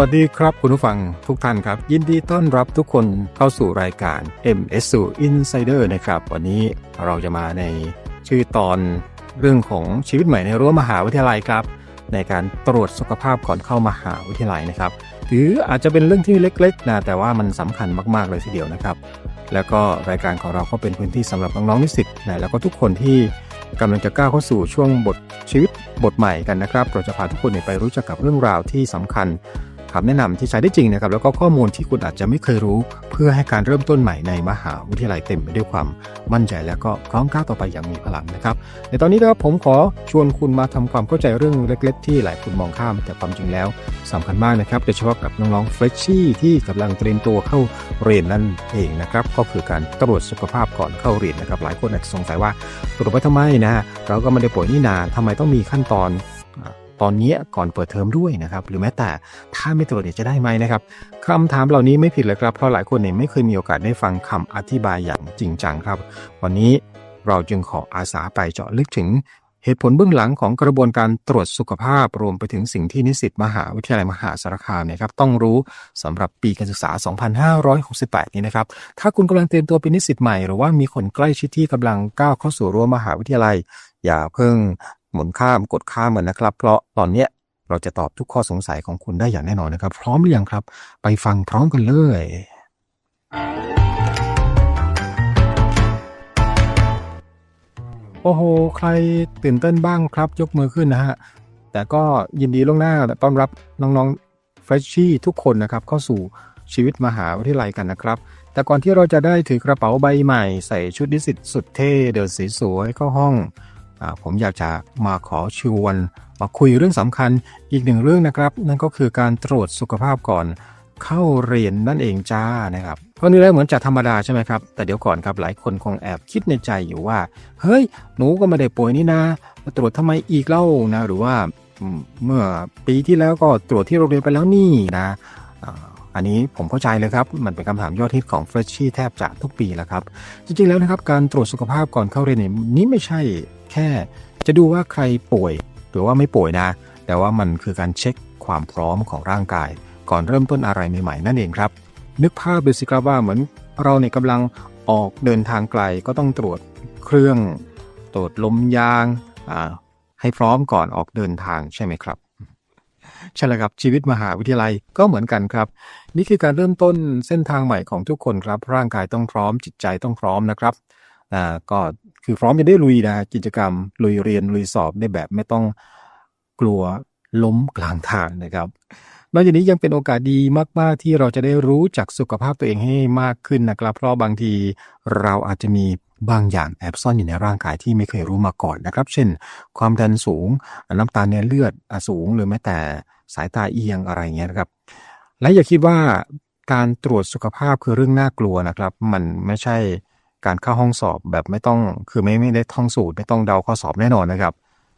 วัสดีครับคุณผู้ฟังทุกท่านครับ ยินดีต้อนรับทุกคนเข้าสู่รายการ MSU Insider นะครับ วันนี้เราจะมาในชื่อตอนเรื่องของชีวิตใหม่ในรั้วมหาวิทยาลัยครับ ในการตรวจสุขภาพก่อนเข้ามหาวิทยาลัยนะครับ หรืออาจจะเป็นเรื่องที่เล็กๆนะแต่ว่ามันสำคัญมากๆเลยทีเดียวนะครับ แล้วก็รายการของเราก็เป็นพื้นที่สำหรับน้องๆนิสิตนะแล้วก็ทุกคนที่กำลังจะก้าวเข้าสู่ช่วงบทชีวิตบทใหม่กันนะครับ เราจะพาทุกคนไปรู้จักกับเรื่องราวที่สำคัญ คำแนะนำที่ใช้ได้จริงนะครับแล้วก็ข้อมูลที่คุณอาจจะไม่เคยรู้ เพื่อให้การเริ่มต้นใหม่ในมหาวิทยาลัยเต็มไปด้วยความมั่นใจและก็พร้อมก้าวต่อไปอย่างมีพลังนะครับในตอนนี้นะครับผมขอชวนคุณมาทำความเข้าใจเรื่องเล็ก ๆ ที่หลายคนมองข้าม แต่ความจริงแล้วสำคัญมากนะครับโดยเฉพาะกับน้องๆเฟรชชี่ที่กำลังเตรียมตัวเข้าเรียนนั่นเองนะครับก็คือการตรวจสุขภาพก่อนเข้าเรียนนะครับหลายคนอาจจะสงสัยว่าตรวจไปทำไมนะเราก็ไม่ได้ป่วยนี่นาทำไมต้องมีขั้นตอน ตอนนี้ก่อนเปิดเทอมด้วยนะครับ หรือแม้แต่ถ้าไม่ตรวจเนี่ยจะได้ไหมนะครับคำถามเหล่านี้ไม่ผิดเลยครับ เพราะหลายคนเนี่ยไม่เคยมีโอกาสได้ฟังคำอธิบายอย่างจริงจังครับ วันนี้เราจึงขออาสาไปเจาะลึกถึงเหตุผลเบื้องหลังของกระบวนการตรวจสุขภาพรวมไปถึงสิ่งที่นิสิตมหาวิทยาลัยมหาสารคามเนี่ยครับต้องรู้สำหรับปีการศึกษา 2568 นี้นะครับ ถ้าคุณกำลังเตรียมตัวเป็นนิสิตใหม่ หรือว่ามีคนใกล้ชิดที่กำลังก้าวเข้าสู่รั้วมหาวิทยาลัย อย่าเพิ่ง หมุนข้ามกดข้ามมันนะครับ เพราะตอนเนี้ยเราจะตอบทุกข้อสงสัยของคุณได้อย่างแน่นอนนะครับ พร้อมหรือยังครับ ไปฟังพร้อมกันเลยโอ้โห ใครตื่นเต้นบ้างครับ ยกมือขึ้นนะฮะ แต่ก็ยินดีล่วงหน้าต้อนรับน้องๆเฟรชชี่ทุกคนนะครับ เข้าสู่ชีวิตมหาวิทยาลัยกันนะครับ แต่ก่อนที่เราจะได้ถือกระเป๋าใบใหม่ ใส่ชุดนิสิตสุดเท่ เดินสีสวยเข้าห้อง ผมอยากจะมาขอชวนมาคุยเรื่องสำคัญอีกหนึ่งเรื่องนะครับ นั่นก็คือการตรวจสุขภาพก่อนเข้าเรียนนั่นเองจ้านะครับเพราะนี่แล้วเหมือนจะธรรมดาใช่ไหมครับ แต่เดี๋ยวก่อนครับหลายคนคงแอบคิดในใจอยู่ว่า เฮ้ย หนูก็ไม่ได้ป่วยนี่นะมาตรวจทำไมอีกเล่านะหรือว่าเมื่อปีที่แล้วก็ตรวจที่โรงเรียนไปแล้วนี่นะอันนี้ผมเข้าใจเลยครับ มันเป็นคำถามยอดฮิตของเฟรชชี่แทบจะทุกปีแล้วครับ จริงๆแล้วนะครับ การตรวจสุขภาพก่อนเข้าเรียนนี่นี่ไม่ใช่ แค่จะดูว่าใครป่วยหรือว่าไม่ป่วยนะ แต่ว่ามันคือการเช็คความพร้อมของร่างกาย ก่อนเริ่มต้นอะไรใหม่ๆนั่นเองครับ นึกภาพดูสิครับว่าเหมือนเราเนี่ยกำลังออกเดินทางไกลก็ต้องตรวจเครื่องตรวจลมยางให้พร้อมก่อนออกเดินทางใช่ไหมครับใช่แล้วครับชีวิตมหาวิทยาลัยก็เหมือนกันครับ นี่คือการเริ่มต้นเส้นทางใหม่ของทุกคนครับ ร่างกายต้องพร้อมจิตใจต้องพร้อมนะครับอ่าก็ คือพร้อมจะได้ลุยนะกิจกรรม ลุยเรียนลุยสอบได้แบบไม่ต้องกลัวล้มกลางทางนะครับนอกจากนี้ยังเป็นโอกาสดีมาก ๆ ที่เราจะได้รู้จักสุขภาพตัวเองให้มากขึ้นนะครับ เพราะบางทีเราอาจจะมีบางอย่างแอบซ่อนอยู่ในร่างกายที่ไม่เคยรู้มาก่อนนะครับ เช่น ความดันสูงน้ำตาลในเลือดสูง หรือแม้แต่สายตาเอียงอะไรเงี้ยนะครับ และอย่าคิดว่าการตรวจสุขภาพคือเรื่องน่ากลัวนะครับ มันไม่ใช่ การเข้าห้องสอบแบบไม่ต้องคือไม่ไม่ได้ท่องสูตรไม่ต้องเดาข้อสอบแน่นอนนะครับ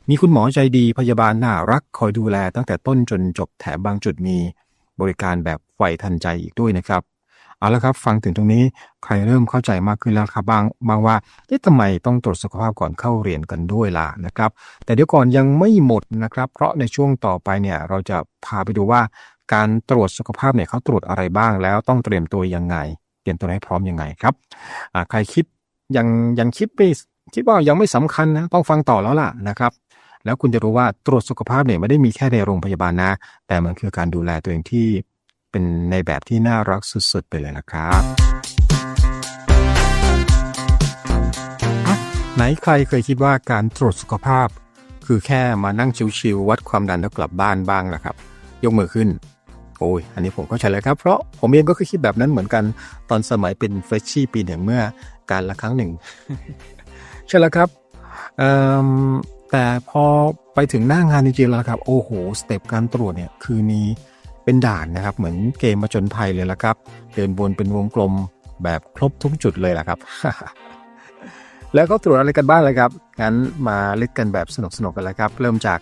มีคุณหมอใจดีพยาบาลน่ารักคอยดูแลตั้งแต่ต้นจนจบแถมบางจุดมีบริการแบบไวทันใจอีกด้วยนะครับเอาละครับ ฟังถึงตรงนี้ใครเริ่มเข้าใจมากขึ้นแล้วครับบางบางว่าเอ๊ะทำไมต้องตรวจสุขภาพก่อนเข้าเรียนกันด้วยล่ะนะครับ แต่เดี๋ยวก่อนยังไม่หมดนะครับ เพราะในช่วงต่อไปเนี่ยเราจะพาไปดูว่า การตรวจสุขภาพเนี่ยเขาตรวจอะไรบ้างแล้วต้องเตรียมตัวยังไง เตรียมตัวให้พร้อมยังไงครับใครคิดยังยังคิดไม่คิดว่ายังไม่สำคัญนะต้องฟังต่อแล้วล่ะนะครับแล้วคุณจะรู้ว่าตรวจสุขภาพเนี่ยไม่ได้มีแค่ในโรงพยาบาลนะ แต่มันคือการดูแลตัวเองที่เป็นในแบบที่น่ารักสุดๆ ไปเลยนะครับไหนใครเคยคิดว่าการตรวจสุขภาพ คือแค่มานั่งชิวๆวัดความดันแล้วกลับบ้านบ้างล่ะครับ ยกมือขึ้น โอ้ยอันนี้ผมเข้าใจเลยครับ เพราะผมเองก็เคยคิดแบบนั้นเหมือนกันตอนสมัยเป็นเฟรชชี่ปีหนึ่งเมื่อการละครั้งหนึ่ง ใช่แล้วครับแต่พอไปถึงหน้างานจริงๆแล้วครับ โอ้โหสเต็ปการตรวจเนี่ยคือมีเป็นด่านนะครับ เหมือนเกมมาจนภัยเลยละครับ เดินวนเป็นวงกลมแบบครบทุกจุดเลยละครับ แล้วก็ตรวจอะไรกันบ้างเลยครับงั้นมาเล่นกันแบบสนุกๆกันเลยครับ เริ่มจาก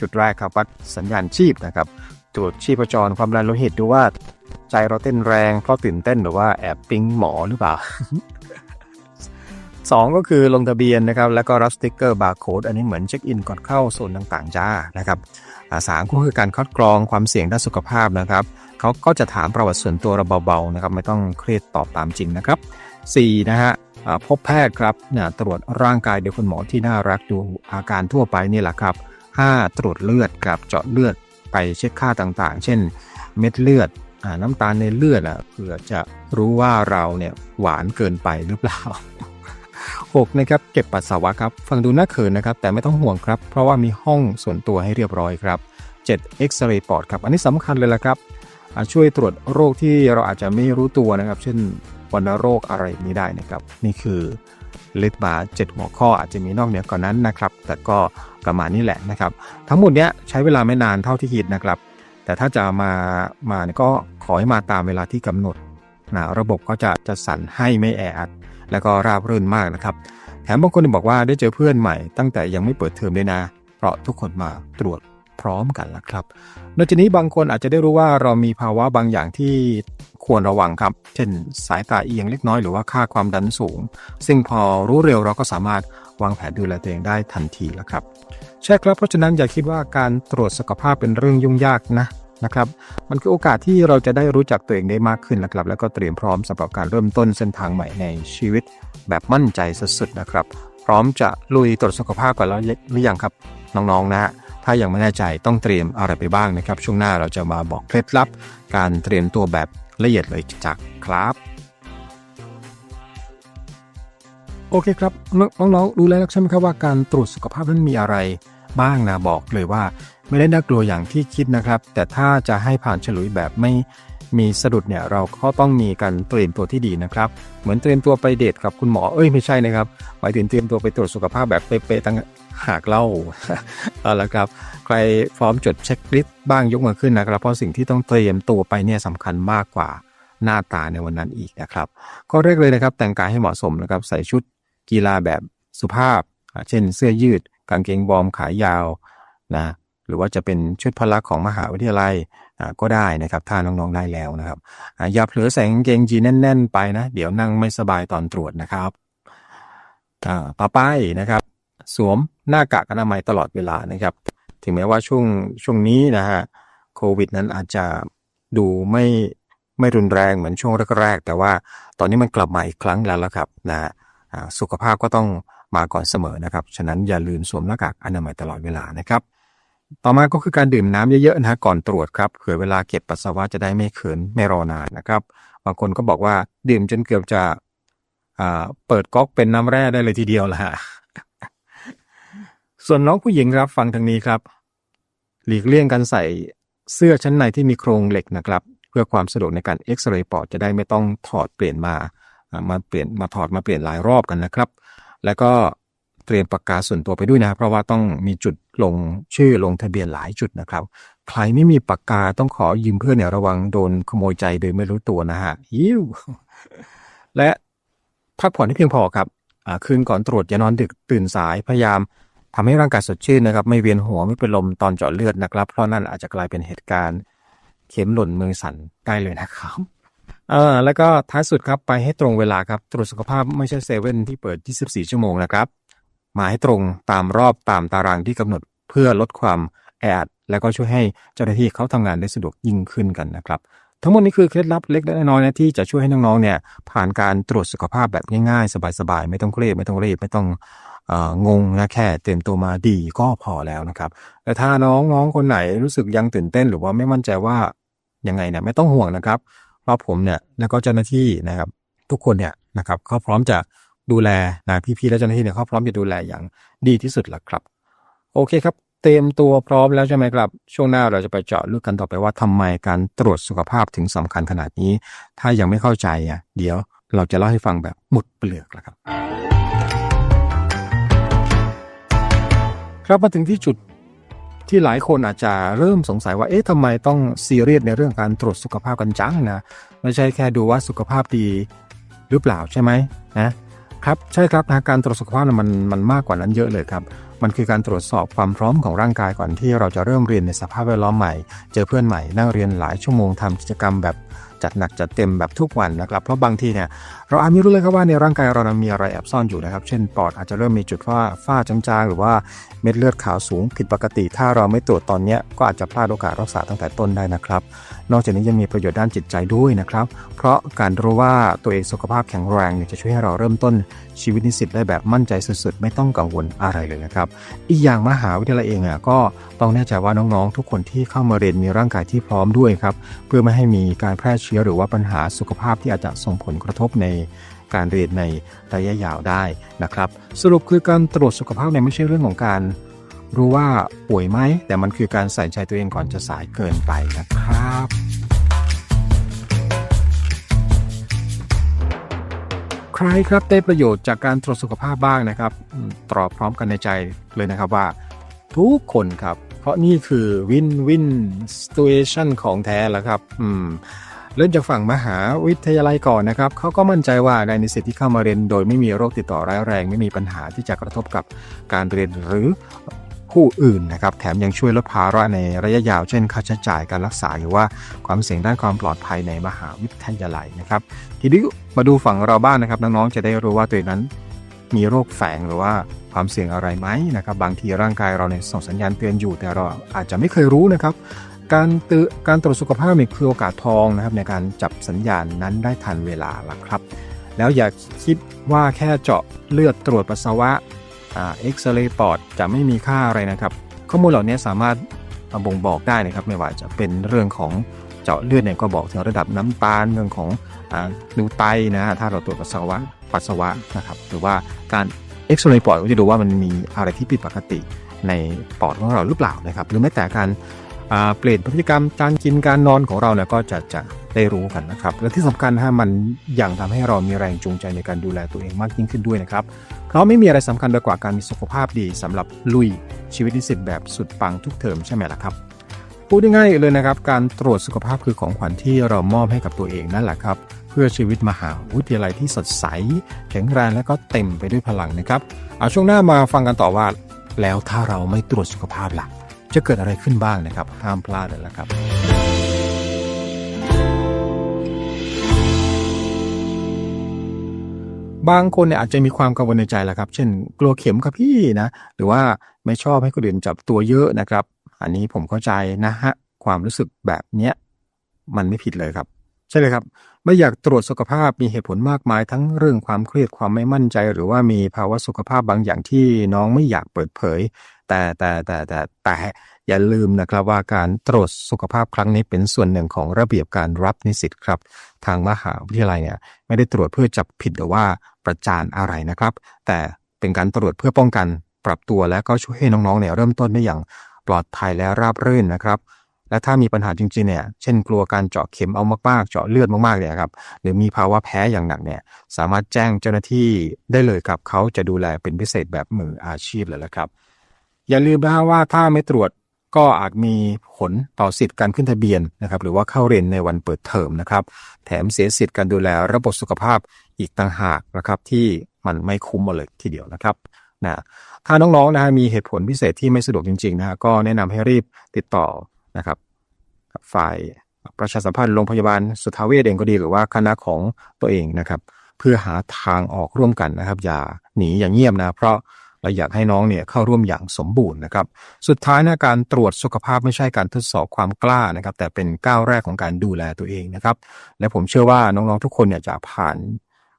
จุดแรกครับวัดสัญญาณชีพนะครับ ตรวจชีพจรความดันโลหิตดูว่า ใจเราเต้นแรงเพราะตื่นเต้นหรือว่าแอบปิ๊งหมอหรือเปล่า 2 ก็คือลงทะเบียนนะครับ แล้วก็รับสติกเกอร์บาร์โค้ดอันนี้เหมือนเช็คอินก่อนเข้าโซนต่างๆ จ้านะครับสามก็คือการคัดกรองความเสี่ยงด้านสุขภาพนะครับเขาก็จะถามประวัติส่วนตัวเราเบาๆนะครับไม่ต้องเครียดตอบตามจริงนะครับ 4. นะฮะพบแพทย์ครับตรวจร่างกายโดยคุณหมอที่น่ารักดูอาการทั่วไปนี่แหละครับ 5. ตรวจเลือดครับเจาะเลือด ไปเช็คค่าต่างๆ เช่นเม็ดเลือดอน้ำตาลในเลือดอะเผื่อจะรู้ว่าเราเนี่ยหวานเกินไปหรือเปล่า 6. นะครับเก็บปัสสาวะครับฟังดูน่าเขินนะครับ แต่ไม่ต้องห่วงครับ เพราะว่ามีห้องส่วนตัวให้เรียบร้อยครับ 7. เอ็กซเรย์ปอดครับอันนี้สำคัญเลยละครับช่วยตรวจโรคที่เราอาจจะไม่รู้ตัวนะครับ เช่นวัณโรคอะไรนี้ได้นะครับ นี่คือ ลิสต์มา 7 หัวข้ออาจจะมีนอกเหนือก่อนนั้นนะครับ แต่ก็ประมาณนี้แหละนะครับ ทั้งหมดเนี้ยใช้เวลาไม่นานเท่าที่คิดนะครับ แต่ถ้าจะมามาเนี่ยก็ขอให้มาตามเวลาที่กำหนดนะระบบก็จะจะสั่นให้ไม่แออัดแล้วก็ราบรื่นมากนะครับ แถมบางคนบอกว่าได้เจอเพื่อนใหม่ตั้งแต่ยังไม่เปิดเทอมเลยนะ เพราะทุกคนมาตรวจ พร้อมกันแล้วครับนอกจากนี้บางคนอาจจะได้รู้ว่าเรามีภาวะบางอย่างที่ควรระวังครับ เช่น สายตาเอียงเล็กน้อยหรือว่าค่าความดันสูง ซึ่งพอรู้เร็วเราก็สามารถวางแผนดูแลตัวเองได้ทันทีแล้วครับ ใช่ครับเพราะฉะนั้นอย่าคิดว่าการตรวจสุขภาพเป็นเรื่องยุ่งยากนะนะครับ มันคือโอกาสที่เราจะได้รู้จักตัวเองได้มากขึ้นนะครับ แล้วก็เตรียมพร้อมสำหรับการเริ่มต้นเส้นทางใหม่ในชีวิต แบบมั่นใจสุดๆนะครับ พร้อมจะลุยตรวจสุขภาพกันแล้วหรือยังครับน้องๆนะฮะ ถ้ายังไม่แน่ใจต้องเตรียมอะไรไปบ้างนะครับ ช่วงหน้าเราจะมาบอกเคล็ดลับ การเตรียมตัวแบบละเอียดเลยจากครับโอเคครับน้องๆรู้แล้วใช่ไหมครับว่าการตรวจสุขภาพนั้นมีอะไรบ้างนะบอกเลยว่า ไม่ได้น่ากลัวอย่างที่คิดนะครับ แต่ถ้าจะให้ผ่านฉลุยแบบไม่ มีสะดุดเนี่ยเราก็ต้องมีการเตรียมตัวที่ดีนะครับ เหมือนเตรียมตัวไปเดทกับคุณหมอเอ้ยไม่ใช่นะครับหมายถึงเตรียมตัวไปตรวจสุขภาพแบบเป๊ะๆตั้งหากเล่าเอาละครับ ใครพร้อมจดเช็คลิสต์บ้างยกมือขึ้นนะครับ เพราะสิ่งที่ต้องเตรียมตัวไปเนี่ยสำคัญมากกว่าหน้าตาในวันนั้นอีกนะครับ ก็เรียกเลยนะครับแต่งกายให้เหมาะสมนะครับใส่ชุดกีฬาแบบสุภาพ เช่นเสื้อยืด กางเกงบอมขายาวนะหรือว่าจะเป็นชุดพละของมหาวิทยาลัย ก็ได้นะครับถ้าน้องๆได้แล้วนะครับออย่าเผลอใส่กางเกงยีนแน่น ๆ ไปนะ เดี๋ยวนั่งไม่สบายตอนตรวจนะครับต่อไปนะครับ สวมหน้ากากอนามัยตลอดเวลานะครับ ถึงแม้ว่าช่วงช่วงนี้นะฮะโควิดนั้นอาจจะดูไม่ไม่รุนแรงเหมือนช่วงแรกๆ แต่ว่าตอนนี้มันกลับมาอีกครั้งแล้วละครับนะฮะสุขภาพก็ต้องมาก่อนเสมอนะครับ ฉะนั้นอย่าลืมสวมหน้ากากอนามัยตลอดเวลานะครับ ต่อมาก็คือการดื่มน้ำเยอะๆนะก่อนตรวจครับเผื่อเวลาเก็บปัสสาวะจะได้ไม่เขินไม่รอนานนะครับบางคนก็บอกว่าดื่มจนเกือบจะเปิดก๊อกเป็นน้ำแร่ได้เลยทีเดียวละฮะส่วนน้องผู้หญิงครับฟังทางนี้ครับ หลีกเลี่ยงการใส่เสื้อชั้นในที่มีโครงเหล็กนะครับ เพื่อความสะดวกในการเอ็กซเรย์ปอดจะได้ไม่ต้องถอดเปลี่ยนมามาเปลี่ยนมาถอดมาเปลี่ยนหลายรอบกันนะครับ แล้วก็ ตรียมปากกาส่วนตัวไปด้วยนะ เพราะว่าต้องมีจุดลงชื่อลงทะเบียนหลายจุดนะครับ ใครไม่มีปากกาต้องขอยืมเพื่อนเนี่ยระวังโดนขโมยใจโดยไม่รู้ตัวนะฮะยิ้วและพักผ่อนให้เพียงพอครับคืนก่อนตรวจอย่านอนดึกตื่นสายพยายามทำให้ร่างกายสดชื่นนะครับ ไม่เวียนหัวไม่เป็นลมตอนเจาะเลือดนะครับ เพราะนั่นอาจจะกลายเป็นเหตุการณ์ เข็มหล่นมือสั่นได้เลยนะครับเออแล้วก็ท้ายสุดครับไปให้ตรงเวลาครับ ตรวจสุขภาพไม่ใช่เซเว่นที่เปิด 24 ชั่วโมงนะครับ มาให้ตรงตามรอบตามตารางที่กำหนด เพื่อลดความแออัดแล้วก็ช่วยให้เจ้าหน้าที่เขาทำงานได้สะดวกยิ่งขึ้นกันนะครับทั้งหมดนี้คือเคล็ดลับเล็กและน้อยนะที่จะช่วยให้น้องๆเนี่ยผ่านการตรวจสุขภาพแบบง่ายๆ สบายๆ ไม่ต้องเครียดไม่ต้องรีบไม่ต้องงงนะแค่เตรียมตัวมาดีก็พอแล้วนะครับแต่ถ้าน้องๆคนไหนรู้สึกยังตื่นเต้น หรือว่าไม่มั่นใจว่ายังไงเนี่ยไม่ต้องห่วงนะครับเพราะผมเนี่ยแล้วก็เจ้าหน้าที่นะครับ ทุกคนเนี่ยนะครับเขาพร้อมจะ ดูแลนะพี่ๆและเจ้าหน้าที่เนี่ยเขาพร้อมจะดูแลอย่างดีที่สุดแล้วครับ โอเคครับ เตรียมตัวพร้อมแล้วใช่ไหมครับ ช่วงหน้าเราจะไปเจาะลึกกันต่อไปว่าทำไมการตรวจสุขภาพถึงสำคัญขนาดนี้ ถ้ายังไม่เข้าใจอะเดี๋ยวเราจะเล่าให้ฟังแบบหมุดเปลือกแล้วครับ ครับมาถึงที่จุดที่หลายคนอาจจะเริ่มสงสัยว่า เอ๊ะทำไมต้องซีเรียสในเรื่องการตรวจสุขภาพกันจังนะ ไม่ใช่แค่ดูว่าสุขภาพดีหรือเปล่าใช่ไหมนะ ครับใช่ครับนะการตรวจสุขภาพมันมันมากกว่านั้นเยอะเลยครับ มันคือการตรวจสอบความพร้อมของร่างกายก่อนที่เราจะเริ่มเรียนในสภาพแวดล้อมใหม่ เจอเพื่อนใหม่นั่งเรียนหลายชั่วโมงทำกิจกรรมแบบ จัดหนักจัดเต็มแบบทุกวันนะครับ เพราะบางทีเนี่ยเราอาจไม่รู้เลยครับว่าในร่างกายเรานั้นมีอะไรแอบซ่อนอยู่นะครับ เช่นปอดอาจจะเริ่มมีจุดฝ้าฝ้าจางๆ หรือว่าเม็ดเลือดขาวสูงผิดปกติ ถ้าเราไม่ตรวจตอนนี้ก็อาจจะพลาดโอกาสรักษาตั้งแต่ต้นได้นะครับ นอกจากนี้ยังมีประโยชน์ด้านจิตใจด้วยนะครับ เพราะการรู้ว่าตัวเองสุขภาพแข็งแรงเนี่ยจะช่วยให้เราเริ่มต้นชีวิตนิสิตได้แบบมั่นใจสุดๆ ไม่ต้องกังวลอะไรเลยนะครับ อีกอย่างมหาวิทยาลัยเองอะก็ต้องแน่ใจว่าน้องๆ ทุกคนที่เข้ามาเรียนมีร่างกายที่พร้อมด้วยครับเพื่อไม่ให้มีการแพร่เชื้อหรือว่าปัญหาสุขภาพที่อาจจะส่งผลกระทบในการเรียนในระยะยาวได้นะครับ สรุปคือการตรวจสุขภาพเนี่ยไม่ใช่เรื่องของการ รู้ว่าป่วยไหมแต่มันคือการใส่ใจตัวเองก่อนจะสายเกินไปนะครับใครครับได้ประโยชน์จากการตรวจสุขภาพบ้างนะครับตอบพร้อมกันในใจเลยนะครับว่า ทุกคนครับ เพราะนี่คือวินวินส t u a t i o n ของแท้แล้วครับ อืม เริ่มจากฝั่งมหาวิทยาลัยก่อนนะครับเขาก็มั่นใจว่าในนิสิตที่เข้ามาเรียนโดยไม่มีโรคติดต่อร้ายแรง ไม่มีปัญหาที่จะกระทบกับการเรียนหรือผู้อื่นนะครับแถมยังช่วยลดภาระในระยะยาวเช่น ค่าใช้จ่ายการรักษาหรือว่าความเสี่ยงด้านความปลอดภัยในมหาวิทยาลัยนะครับทีนี้มาดูฝั่งเราบ้างนะครับน้องๆจะได้รู้ว่าตัวนั้นมีโรคแฝงหรือว่าความเสี่ยงอะไรไหมนะครับบางทีร่างกายเราเนี่ยส่งสัญญาณเตือนอยู่ แต่เราอาจจะไม่เคยรู้นะครับ การตือการตรวจสุขภาพเนี่ยคือโอกาสทองนะครับในการจับสัญญาณนั้นได้ทันเวลาละครับ แล้วอย่าคิดว่าแค่เจาะเลือดตรวจปัสสาวะเอ็กซเรย์ปอดจะไม่มีค่าอะไรนะครับ ข้อมูลเหล่านี้สามารถบ่งบอกได้นะครับ ไม่ว่าจะเป็นเรื่องของเจาะเลือดเนี่ยก็บอกถึงระดับน้ำตาลเรื่องของอดูไตนะฮะถ้าเราตรวจปัสสาวะปัสสาวะนะครับหรือว่าการเอ็กซเรย์ปอดก็จะดูว่ามันมีอะไรที่ผิดปกติในปอดของเราหรือเปล่านะครับ หรือแม้แต่การ เปลี่ยนพฤติกรรมการกินการนอนของเราเนี่ยก็จะจะได้รู้กันนะครับ และที่สำคัญฮะมันยังทำให้เรามีแรงจูงใจในการดูแลตัวเองมากยิ่งขึ้นด้วยนะครับ เพราะไม่มีอะไรสำคัญไปกว่าการมีสุขภาพดีสำหรับลุยชีวิตนิสิตแบบสุดปังทุกเทอมใช่ไหมล่ะครับพูดง่ายๆเลยนะครับ การตรวจสุขภาพคือของขวัญที่เรามอบให้กับตัวเองนั่นแหละครับ เพื่อชีวิตมหาวิทยาลัยที่สดใส แข็งแรงและก็เต็มไปด้วยพลังนะครับ เอาช่วงหน้ามาฟังกันต่อว่า แล้วถ้าเราไม่ตรวจสุขภาพล่ะ จะเกิดอะไรขึ้นบ้างนะครับห้ามพลาดเลยละครับบางคนเนี่ยอาจจะมีความกังวลในใจแหละครับ เช่น กลัวเข็มครับพี่นะ หรือว่าไม่ชอบให้คนอื่นจับตัวเยอะนะครับ อันนี้ผมเข้าใจนะฮะ ความรู้สึกแบบเนี้ยมันไม่ผิดเลยครับ ใช่เลยครับ ไม่อยากตรวจสุขภาพมีเหตุผลมากมายทั้งเรื่องความเครียดความไม่มั่นใจ หรือว่ามีภาวะสุขภาพบางอย่างที่น้องไม่อยากเปิดเผย แต่แต่แต่แต่แต่อย่าลืมนะครับว่าการตรวจสุขภาพครั้งนี้เป็นส่วนหนึ่งของระเบียบการรับนิสิตครับ ทางมหาวิทยาลัยเนี่ยไม่ได้ตรวจเพื่อจับผิดหรือว่าประจานอะไรนะครับ แต่เป็นการตรวจเพื่อป้องกันปรับตัวและก็ช่วยให้น้องๆเนี่ยเริ่มต้นได้อย่างปลอดภัยและราบรื่นนะครับ และถ้ามีปัญหาจริงๆเนี่ย เช่นกลัวการเจาะเข็มเอามากๆ เจาะเลือดมากๆเนี่ยครับ หรือมีภาวะแพ้อย่างหนักเนี่ย สามารถแจ้งเจ้าหน้าที่ได้เลยครับ เขาจะดูแลเป็นพิเศษแบบมืออาชีพเลยละครับ อย่าลืมนะว่าถ้าไม่ตรวจก็อาจมีผลต่อสิทธิ์การขึ้นทะเบียนนะครับหรือว่าเข้าเรียนในวันเปิดเทอมนะครับ แถมเสียสิทธิ์การดูแลระบบสุขภาพอีกต่างหากนะครับที่มันไม่คุ้มมาเลยทีเดียวนะครับนะถ้าน้องๆนะฮะมีเหตุผลพิเศษที่ไม่สะดวกจริงๆนะฮะก็แนะนำให้รีบติดต่อนะครับฝ่ายประชาสัมพันธ์โรงพยาบาลสุทธาเวชเองก็ดีหรือว่าคณะของตัวเองนะครับ เพื่อหาทางออกร่วมกันนะครับ อย่าหนีอย่างเงียบนะ เพราะ เราอยากให้น้องเนี่ยเข้าร่วมอย่างสมบูรณ์นะครับ สุดท้ายนะการตรวจสุขภาพไม่ใช่การทดสอบความกล้านะครับ แต่เป็นก้าวแรกของการดูแลตัวเองนะครับ และผมเชื่อว่าน้องๆทุกคนเนี่ยจะผ่าน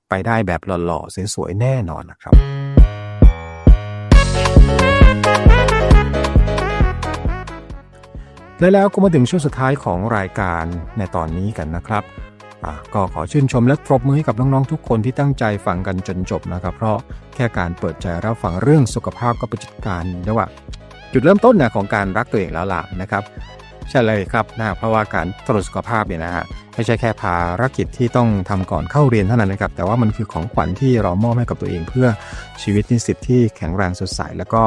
ไปได้แบบหล่อๆสวยๆแน่นอนนะครับและแล้วก็มาถึงช่วงสุดท้ายของรายการในตอนนี้กันนะครับ ก็ขอชื่นชมและปรบมือให้กับน้องๆทุกคนที่ตั้งใจฟังกันจนจบนะครับ เพราะแค่การเปิดใจรับฟังเรื่องสุขภาพก็เป็นจุดการเรียกว่า จุดเริ่มต้นนะของการรักตัวเองแล้วล่ะนะครับ ใช่เลยครับนะเพราะว่าการตรวจสุขภาพเนี่ยนะฮะไม่ใช่แค่ภารกิจที่ต้องทำก่อนเข้าเรียนเท่านั้นนะครับ แต่ว่ามันคือของขวัญที่เรามอบให้กับตัวเองเพื่อชีวิตนิสิตที่แข็งแรงสดใสแล้วก็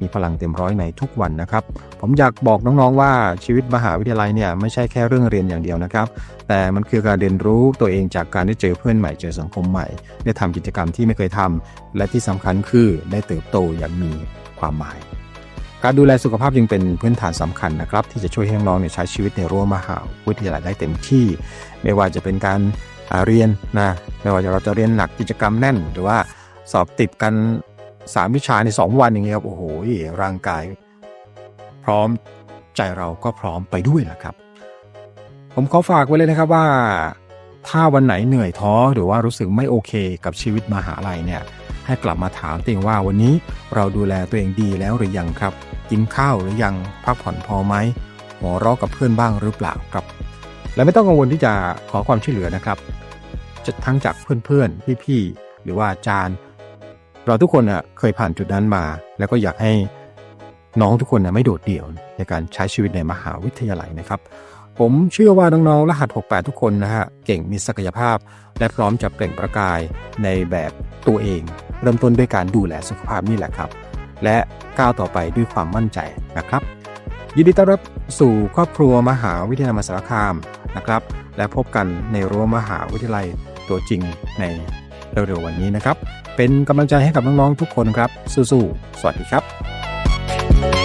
มีพลังเต็มร้อยในทุกวันนะครับ ผมอยากบอกน้องๆว่าชีวิตมหาวิทยาลัยเนี่ยไม่ใช่แค่เรื่องเรียนอย่างเดียวนะครับ แต่มันคือการเรียนรู้ตัวเองจากการได้เจอเพื่อนใหม่เจอสังคมใหม่ ได้ทำกิจกรรมที่ไม่เคยทำและที่สำคัญคือได้เติบโตอย่างมีความหมาย การดูแลสุขภาพจึงเป็นพื้นฐานสำคัญนะครับ ที่จะช่วยให้น้องเนี่ยใช้ชีวิตในรั้วมหาวิทยาลัยได้เต็มที่ ไม่ว่าจะเป็นการเรียนนะไม่ว่าจะเราจะเรียนหนักกิจกรรมแน่น หรือว่าสอบติดกัน 3 วิชาใน 2 วันอย่างเงี้ยครับโอ้โหร่างกาย พร้อมใจเราก็พร้อมไปด้วยนะครับ ผมขอฝากไว้เลยนะครับว่า ถ้าวันไหนเหนื่อยท้อหรือว่ารู้สึกไม่โอเคกับชีวิตมหาลัยเนี่ย ให้กลับมาถามตัวเองว่าวันนี้เราดูแลตัวเองดีแล้วหรือยังครับ กินข้าวหรือยังพักผ่อนพอไหมหัวเราะกับเพื่อนบ้างหรือเปล่าครับ และไม่ต้องกังวลที่จะขอความช่วยเหลือนะครับจะทั้งจากเพื่อนๆพี่ๆหรือว่าอาจารย์ เราทุกคนน่ะเคยผ่านจุดนั้นมา แล้วก็อยากให้น้องทุกคนน่ะไม่โดดเดี่ยวในการใช้ชีวิตในมหาวิทยาลัยนะครับ ผมเชื่อว่าน้องๆรหัส 68 ทุกคนนะฮะเก่งมีศักยภาพ และพร้อมจะเปล่งประกายในแบบตัวเอง เริ่มต้นด้วยการดูแลสุขภาพนี่แหละครับ และก้าวต่อไปด้วยความมั่นใจนะครับยินดีต้อนรับสู่ครอบครัวมหาวิทยาลัยมหาสารคามนะครับ และพบกันในรั้วมหาวิทยาลัยตัวจริงในเร็วๆวันนี้นะครับ เป็นกำลังใจให้กับน้องๆทุกคนครับสู้ๆสวัสดีครับ